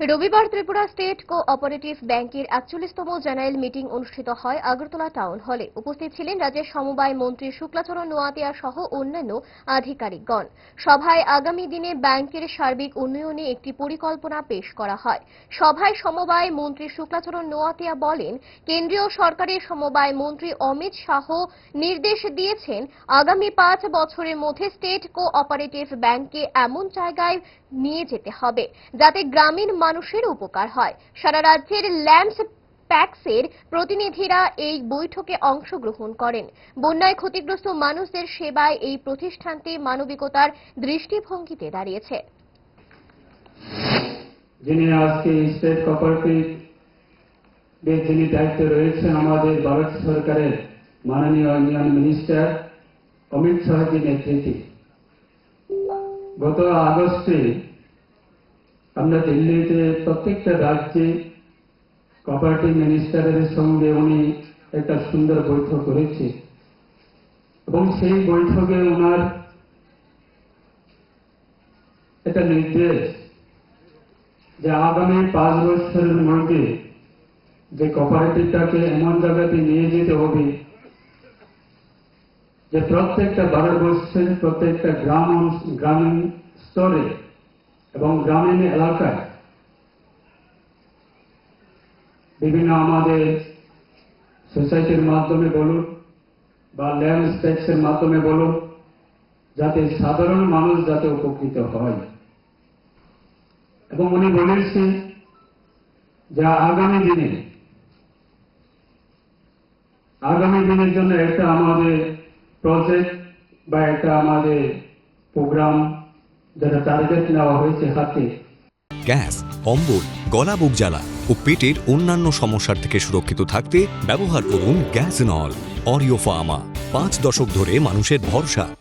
রবিবার Tripura state co operative ব্যাংকের একচল্লিশতম general meeting অনুষ্ঠিত হয় আগরতলা টাউন হলে। উপস্থিত ছিলেন রাজ্যের সমবায় মন্ত্রী শুক্লাচরণ নোয়াতিয়া সহ অন্যান্য আধিকারিকগণ। সভায় আগামী দিনে ব্যাংকের সার্বিক উন্নয়নে একটি পরিকল্পনা পেশ করা হয়। সভায় সমবায় মন্ত্রী শুক্লাচরণ নোয়াতিয়া বলেন, কেন্দ্রীয় সরকারের সমবায় মন্ত্রী অমিত শাহ নির্দেশ দিয়েছেন, আগামী পাঁচ বছরের মধ্যে স্টেট কো অপারেটিভ ব্যাংককে এমন জায়গায় নিয়ে যেতে হবে, যাতে গ্রামীণ মানুষের উপকার হয়। সারা রাজ্যের ল্যাম্পস প্যাক্সের প্রতিনিধিরা এই বৈঠকে অংশগ্রহণ করেন। বন্যায় ক্ষতিগ্রস্ত মানুষদের সেবায় এই প্রতিষ্ঠানটি মানবিকতার দৃষ্টিভঙ্গিতে দাঁড়িয়েছে। যিনি আজকে স্টেট কোঅপারেটিভ যিনি দায়িত্বে রয়েছেন আমাদের ভারত সরকারের মাননীয় ইউনিয়ন মিনিস্টার অমিত শাহজি নেতৃত্বে, গত আগস্টে আমরা দিল্লিতে প্রত্যেকটা রাজ্যে কোঅপারেটিভ মিনিস্টারের সঙ্গে উনি একটা সুন্দর বৈঠক করেছে। এবং সেই বৈঠকে ওনার একটা নির্দেশ যে আগামী পাঁচ বছরের মধ্যে যে কোঅপারেটিভটাকে এমন জায়গাতে নিয়ে যেতে হবে যে প্রত্যেকটা ভারতবর্ষের প্রত্যেকটা গ্রাম গ্রামীণ স্তরে এবং গ্রামীণ এলাকায় বিভিন্ন আমাদের সোসাইটির মাধ্যমে বলুন বা ল্যান্ড স্টেক্সের মাধ্যমে বলুন, যাতে সাধারণ মানুষ যাতে উপকৃত হয়। এবং উনি বলেছেন যে আগামী দিনে, আগামী দিনের জন্য একটা আমাদের প্রজেক্ট বা একটা আমাদের প্রোগ্রাম যেটা টার্গেট নেওয়া হয়েছে হাতে। গ্যাস, অম্বল, গলা বুক জ্বালা ও পেটের অন্যান্য সমস্যার থেকে সুরক্ষিত থাকতে ব্যবহার করুন গ্যাস নল, অরিও ফার্মা। পাঁচ দশক ধরে মানুষের ভরসা।